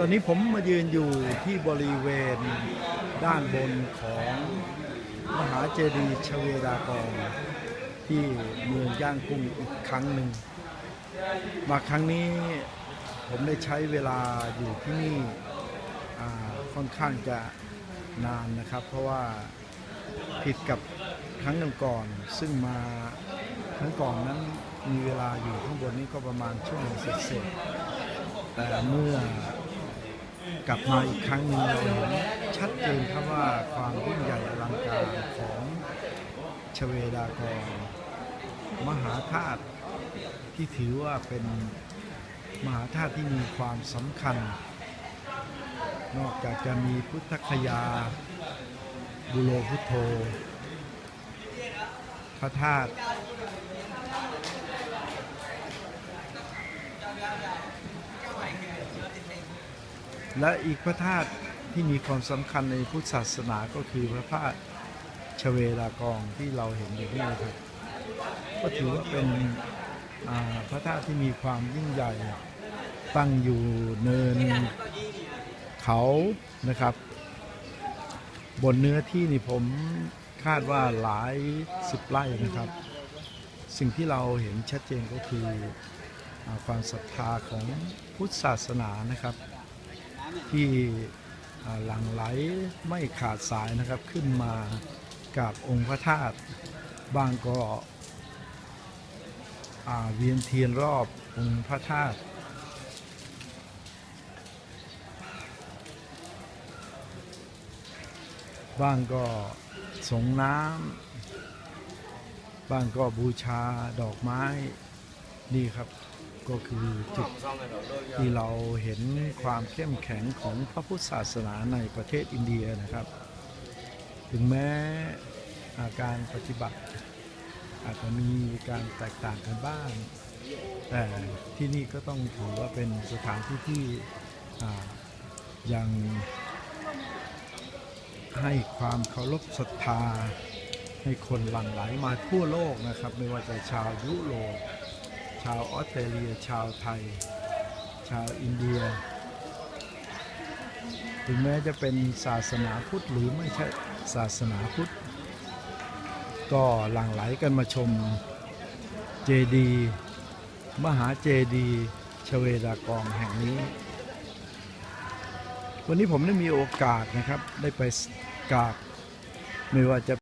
ตอนนี้ผมมายืนอยู่ที่บริเวณด้านบนของมหาเจดีย์ชเวดากองที่เมืองย่างกุ้งอีกครั้งหนึ่ง มาครั้งนี้ผมได้ใช้เวลาอยู่ที่นี่ค่อนข้างจะนานนะครับ เพราะว่าผิดกับครั้งก่อนๆซึ่งมาครั้งก่อนนั้นมีเวลาอยู่ข้างบนนี้ก็ประมาณชั่วโมงเศษแต่เมื่อ กลับมาอีกครั้งหนึ่งเราเห็นชัดเจนครับว่าความยิ่งใหญ่อลังการของชเวดากองมหาธาตุที่ถือว่าเป็นมหาธาตุที่มีความสำคัญ นอกจากจะมีพุทธคยา บุโรพุทโธ พระธาตุ และอีกพระธาตุที่มีความสำคัญในพุทธศาสนาก็คือพระธาตุชเวดากองที่เราเห็นอยู่นี่ครับ ก็ถือว่าเป็นพระธาตุที่มีความยิ่งใหญ่ตั้งอยู่เนินเขานะครับ บนเนื้อที่นี่ผมคาดว่าหลายสิบไร่นะครับ สิ่งที่เราเห็นชัดเจนก็คืออความศรัทธาของพุทธศาสนานะครับ ที่หลั่งไหลไม่ขาดสายนะครับขึ้นมากับองค์พระธาตุบางก็เวียนเทียนรอบองค์พระธาตุบ้างก็สงน้ำบ้างก็บูชาดอกไม้นี่ครับ ก็คือจุดที่เราเห็นความเข้มแข็งของพระพุทธศาสนาในประเทศอินเดียนะครับ ถึงแม้อาการปฏิบัติอาจจะมีการแตกต่างกันบ้าง แต่ที่นี่ก็ต้องถือว่าเป็นสถานที่ที่ยังให้ความเคารพศรัทธา ให้คนหลั่งไหลมาทั่วโลกนะครับ ไม่ว่าจะชาวยุโรป ชาวออสเตรเลีย ชาวไทย ชาวอินเดีย ถึงแม้จะเป็นศาสนาพุทธหรือไม่ใช่ศาสนาพุทธ ก็หลั่งไหลกันมาชมเจดีมหาเจดีชเวดากองแห่งนี้ วันนี้ผมได้มีโอกาสนะครับได้ไปกราบไม่ว่าจะ